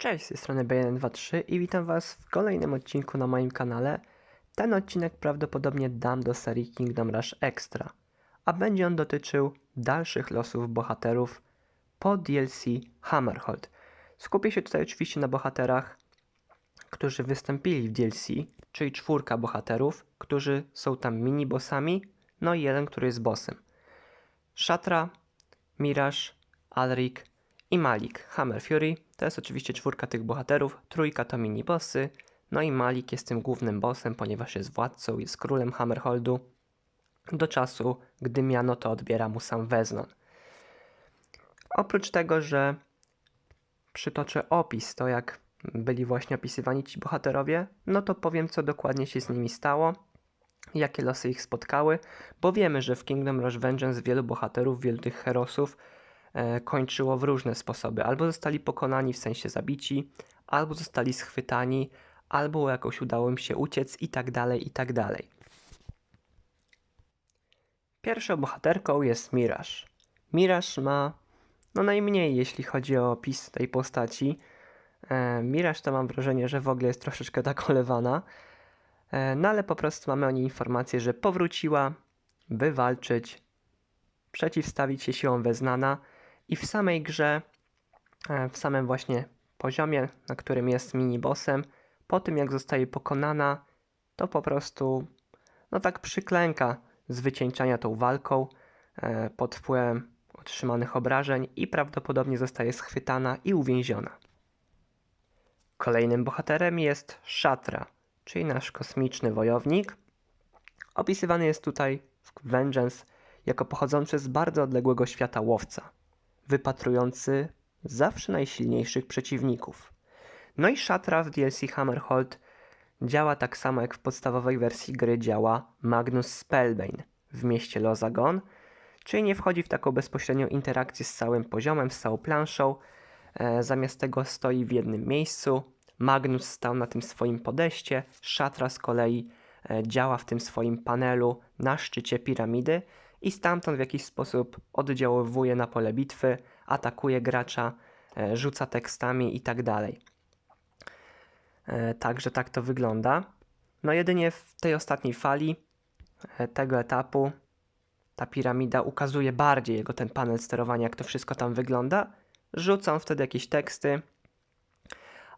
Cześć, z tej strony B123 i witam Was w kolejnym odcinku na moim kanale. Ten odcinek prawdopodobnie dam do serii Kingdom Rush Extra, a będzie on dotyczył dalszych losów bohaterów po DLC Hammerhold. Skupię się tutaj oczywiście na bohaterach, którzy wystąpili w DLC, czyli czwórka bohaterów, którzy są tam mini-bossami, no i jeden, który jest bossem. Shatra, Mirage, Alrik i Malik. Hammer Fury to jest oczywiście czwórka tych bohaterów, trójka to mini-bossy, no i Malik jest tym głównym bossem, ponieważ jest władcą, jest królem Hammerholdu, do czasu, gdy miano to odbiera mu sam Weznon. Oprócz tego, że przytoczę opis, to jak byli właśnie opisywani ci bohaterowie, no to powiem, co dokładnie się z nimi stało, jakie losy ich spotkały, bo wiemy, że w Kingdom Rush Vengeance wielu bohaterów, wielu tych herosów kończyło w różne sposoby. Albo zostali pokonani, w sensie zabici, albo zostali schwytani, albo jakoś udało im się uciec i tak dalej, i tak dalej. Pierwszą bohaterką jest Mirage. Mirage ma no najmniej, jeśli chodzi o opis tej postaci. E, Mirage to mam wrażenie, że w ogóle jest troszeczkę tak olewana. E, no ale po prostu mamy o niej informację, że powróciła, by walczyć, przeciwstawić się siłom Weznana i w samej grze, e, w samym właśnie poziomie, na którym jest mini-bossem, po tym jak zostaje pokonana, to po prostu no tak przyklęka z wycieńczania tą walką e, pod wpływem otrzymanych obrażeń i prawdopodobnie zostaje schwytana i uwięziona. Kolejnym bohaterem jest Shatra, czyli nasz kosmiczny wojownik. Opisywany jest tutaj w Vengeance jako pochodzący z bardzo odległego świata łowca, wypatrujący zawsze najsilniejszych przeciwników. No i Shatra w DLC Hammerhold działa tak samo jak w podstawowej wersji gry działa Magnus Spellbane w mieście Lozagon, czyli nie wchodzi w taką bezpośrednią interakcję z całym poziomem, z całą planszą. E, zamiast tego stoi w jednym miejscu. Magnus stał na tym swoim podejście, Shatra z kolei e, działa w tym swoim panelu na szczycie piramidy i stamtąd w jakiś sposób oddziaływuje na pole bitwy, atakuje gracza, e, rzuca tekstami i tak dalej. E, Także tak to wygląda. No jedynie w tej ostatniej fali e, tego etapu ta piramida ukazuje bardziej jego ten panel sterowania, jak to wszystko tam wygląda. Rzucą wtedy jakieś teksty,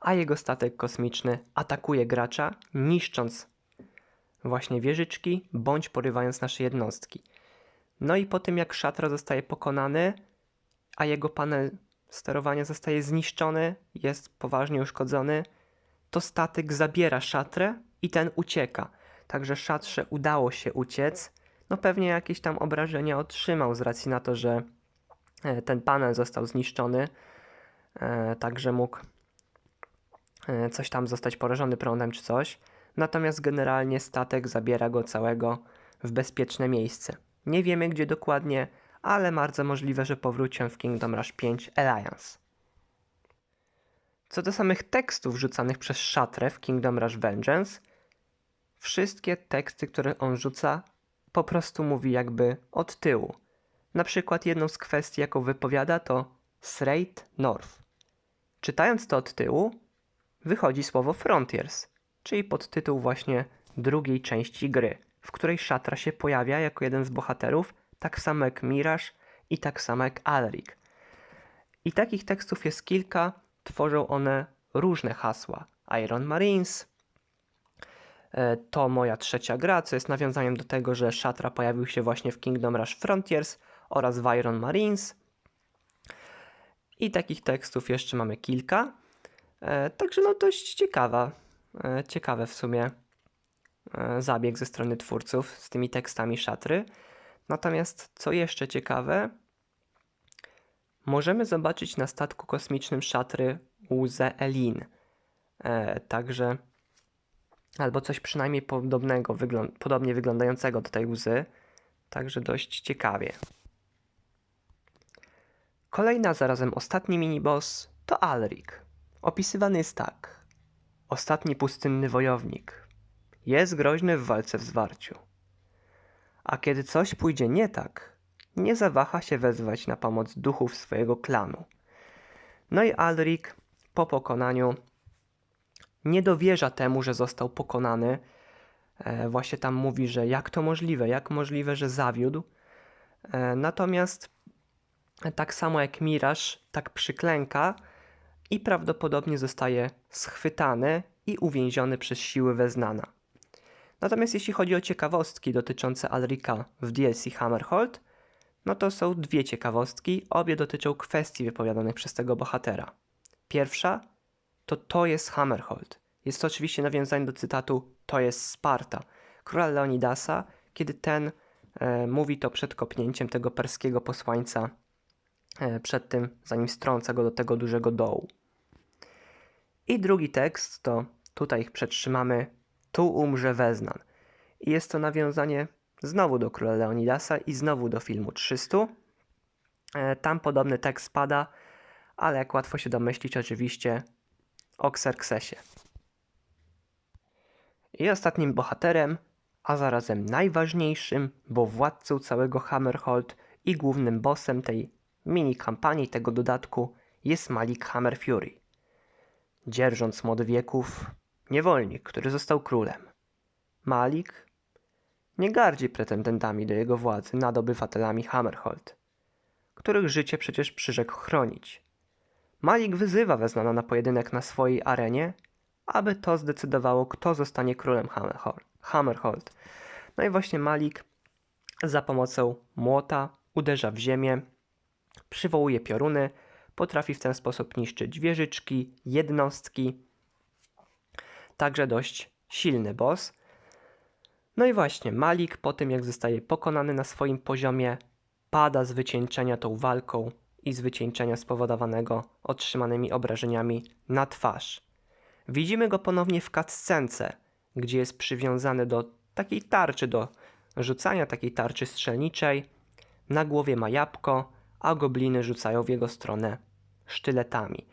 a jego statek kosmiczny atakuje gracza, niszcząc właśnie wieżyczki, bądź porywając nasze jednostki. No i po tym jak Szatra zostaje pokonany, a jego panel sterowania zostaje zniszczony, jest poważnie uszkodzony, to statek zabiera szatrę i ten ucieka. Także szatrze udało się uciec. No pewnie jakieś tam obrażenia otrzymał z racji na to, że e, ten panel został zniszczony. E, także mógł e, coś tam zostać porażony prądem czy coś. Natomiast generalnie statek zabiera go całego w bezpieczne miejsce. Nie wiemy gdzie dokładnie, ale bardzo możliwe, że powrócił w Kingdom Rush 5 Alliance. Co do samych tekstów rzucanych przez Szatrę w Kingdom Rush Vengeance, wszystkie teksty, które on rzuca, po prostu mówi jakby od tyłu. Na przykład jedną z kwestii, jaką wypowiada, to Straight North. Czytając to od tyłu, wychodzi słowo Frontiers, czyli podtytuł właśnie drugiej części gry, w której Szatra się pojawia jako jeden z bohaterów, tak samo jak Mirage i tak samo jak Alrik. I takich tekstów jest kilka, tworzą one różne hasła. Iron Marines, e, to moja trzecia gra, co jest nawiązaniem do tego, że Shatra pojawił się właśnie w Kingdom Rush Frontiers oraz w Iron Marines. I takich tekstów jeszcze mamy kilka. E, Także no dość ciekawa, e, ciekawe w sumie zabieg ze strony twórców z tymi tekstami Szatry. Natomiast co jeszcze ciekawe, możemy zobaczyć na statku kosmicznym Szatry łzę Elin. E, także albo coś przynajmniej podobnego, wyglą- podobnie wyglądającego do tej łzy. Także dość ciekawie. Kolejny, a zarazem ostatni miniboss to Alrik. Opisywany jest tak. Ostatni pustynny wojownik. Jest groźny w walce w zwarciu. A kiedy coś pójdzie nie tak, nie zawaha się wezwać na pomoc duchów swojego klanu. No i Alrik po pokonaniu nie dowierza temu, że został pokonany. E, właśnie tam mówi, że jak to możliwe, jak możliwe, że zawiódł. E, natomiast tak samo jak Miraż, tak przyklęka i prawdopodobnie zostaje schwytany i uwięziony przez siły Weznana. Natomiast jeśli chodzi o ciekawostki dotyczące Alrika w DLC Hammerhold, no to są dwie ciekawostki, obie dotyczą kwestii wypowiadanych przez tego bohatera. Pierwsza to to jest Hammerhold. Jest to oczywiście nawiązanie do cytatu to jest Sparta, króla Leonidasa, kiedy ten e, mówi to przed kopnięciem tego perskiego posłańca, e, przed tym, zanim strąca go do tego dużego dołu. I drugi tekst to tutaj ich przetrzymamy tu umrze Weznan. I jest to nawiązanie znowu do króla Leonidasa i znowu do filmu 300. E, tam podobny tekst pada, ale jak łatwo się domyślić, oczywiście o Xerxesie. I ostatnim bohaterem, a zarazem najważniejszym, bo władcą całego Hammerhold i głównym bossem tej mini kampanii, tego dodatku, jest Malik Hammer Fury. Dzierżąc mod wieków, niewolnik, który został królem. Malik nie gardzi pretendentami do jego władzy nad obywatelami Hammerhold, których życie przecież przyrzekł chronić. Malik wyzywa Weznana na pojedynek na swojej arenie, aby to zdecydowało, kto zostanie królem Hammerhold. No i właśnie Malik za pomocą młota uderza w ziemię, przywołuje pioruny, potrafi w ten sposób niszczyć wieżyczki, jednostki. Także dość silny boss. No i właśnie Malik po tym jak zostaje pokonany na swoim poziomie, pada z wycieńczenia tą walką i z wycieńczenia spowodowanego otrzymanymi obrażeniami na twarz. Widzimy go ponownie w cutscence, gdzie jest przywiązany do takiej tarczy, do rzucania takiej tarczy strzelniczej. Na głowie ma jabłko, a gobliny rzucają w jego stronę sztyletami.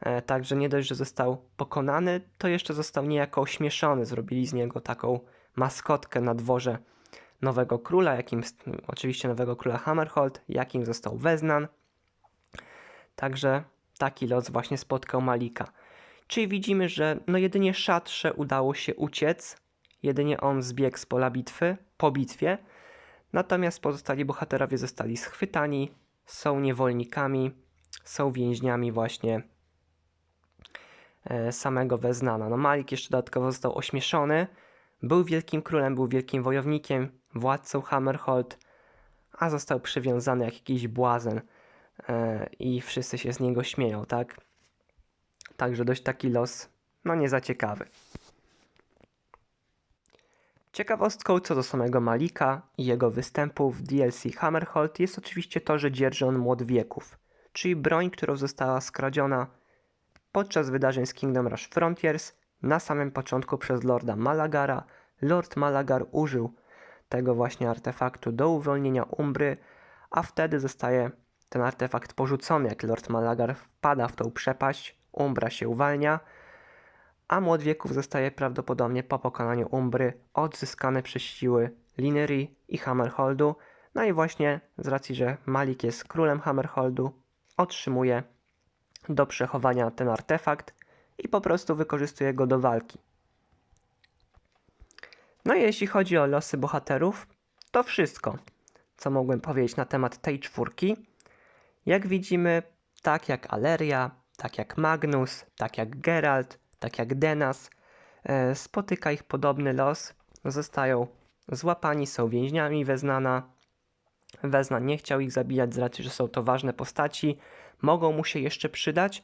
E, także nie dość, że został pokonany, to jeszcze został niejako ośmieszony. Zrobili z niego taką maskotkę na dworze nowego króla, jakim oczywiście nowego króla Hammerhold, jakim został Weznan. Także taki los właśnie spotkał Malika. Czyli widzimy, że no jedynie Szatrze udało się uciec, jedynie on zbiegł z pola bitwy, po bitwie, natomiast pozostali bohaterowie zostali schwytani, są niewolnikami, są więźniami właśnie samego Weznana. No Malik jeszcze dodatkowo został ośmieszony, był wielkim królem, był wielkim wojownikiem, władcą Hammerhold, a został przywiązany jak jakiś błazen e, i wszyscy się z niego śmieją, tak? Także dość taki los, no nie za ciekawy. Ciekawostką co do samego Malika i jego występu w DLC Hammerhold jest oczywiście to, że dzierży on młot wieków, czyli broń, którą została skradziona podczas wydarzeń z Kingdom Rush Frontiers na samym początku przez Lorda Malagara. Lord Malagar użył tego właśnie artefaktu do uwolnienia Umbry, a wtedy zostaje ten artefakt porzucony, jak Lord Malagar wpada w tą przepaść, Umbra się uwalnia, a młot wieków zostaje prawdopodobnie po pokonaniu Umbry odzyskany przez siły Linery i Hammerholdu. No i właśnie z racji, że Malik jest królem Hammerholdu, otrzymuje do przechowania ten artefakt i po prostu wykorzystuje go do walki. No i jeśli chodzi o losy bohaterów, to wszystko, co mogłem powiedzieć na temat tej czwórki. Jak widzimy, tak jak Aleria, tak jak Magnus, tak jak Geralt, tak jak Denas, e, spotyka ich podobny los. Zostają złapani, są więźniami Weznana. Wezna nie chciał ich zabijać z racji, że są to ważne postaci, mogą mu się jeszcze przydać.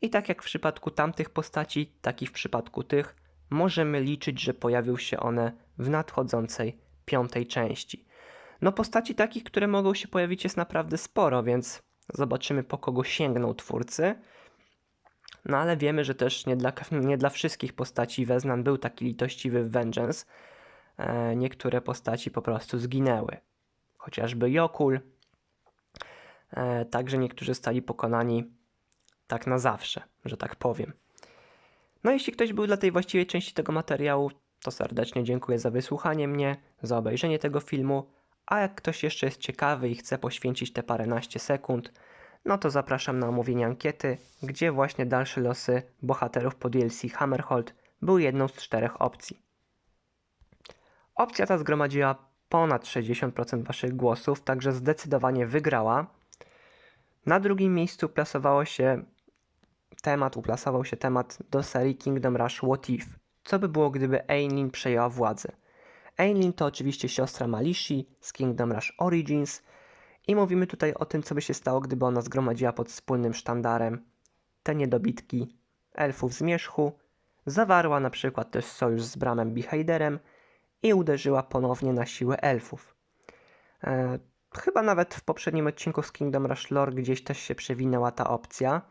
I tak jak w przypadku tamtych postaci, tak i w przypadku tych, możemy liczyć, że pojawią się one w nadchodzącej piątej części. No postaci takich, które mogą się pojawić jest naprawdę sporo, więc zobaczymy po kogo sięgną twórcy. No ale wiemy, że też nie dla, nie dla wszystkich postaci Weznan był taki litościwy w Vengeance. E, niektóre postaci po prostu zginęły. Chociażby Jokul. E, także niektórzy stali pokonani tak na zawsze, że tak powiem. No jeśli ktoś był dla tej właściwej części tego materiału, to serdecznie dziękuję za wysłuchanie mnie, za obejrzenie tego filmu, a jak ktoś jeszcze jest ciekawy i chce poświęcić te paręnaście sekund no to zapraszam na omówienie ankiety, gdzie właśnie dalsze losy bohaterów po DLC Hammerhold były jedną z czterech opcji. Opcja ta zgromadziła ponad 60% waszych głosów, także zdecydowanie wygrała. Na drugim miejscu plasowało się temat, uplasował się temat do serii Kingdom Rush What If. Co by było, gdyby Ainlin przejęła władzę? Ainlin to oczywiście siostra Malishi z Kingdom Rush Origins i mówimy tutaj o tym, co by się stało, gdyby ona zgromadziła pod wspólnym sztandarem te niedobitki elfów z Mierzchu, zawarła na przykład też sojusz z Bramem Behaderem i uderzyła ponownie na siłę elfów. Chyba nawet w poprzednim odcinku z Kingdom Rush Lore gdzieś też się przewinęła ta opcja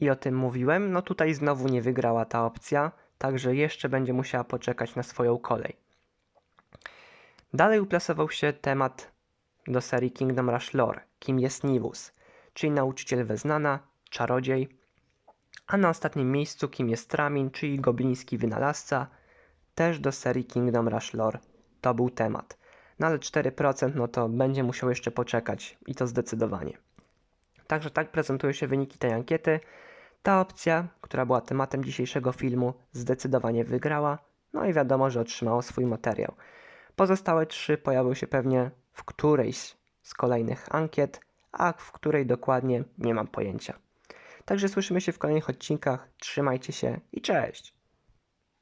i o tym mówiłem. No tutaj znowu nie wygrała ta opcja, także jeszcze będzie musiała poczekać na swoją kolej. Dalej uplasował się temat do serii Kingdom Rush Lore, kim jest Nivus, czyli nauczyciel Weznana, czarodziej, a na ostatnim miejscu kim jest Tramin, czyli gobliński wynalazca, też do serii Kingdom Rush Lore. To był temat. No ale 4% no to będzie musiał jeszcze poczekać i to zdecydowanie. Także tak prezentują się wyniki tej ankiety. Ta opcja, która była tematem dzisiejszego filmu, zdecydowanie wygrała, no i wiadomo, że otrzymało swój materiał. Pozostałe trzy pojawią się pewnie w którejś z kolejnych ankiet, a w której dokładnie nie mam pojęcia. Także słyszymy się w kolejnych odcinkach. Trzymajcie się i cześć!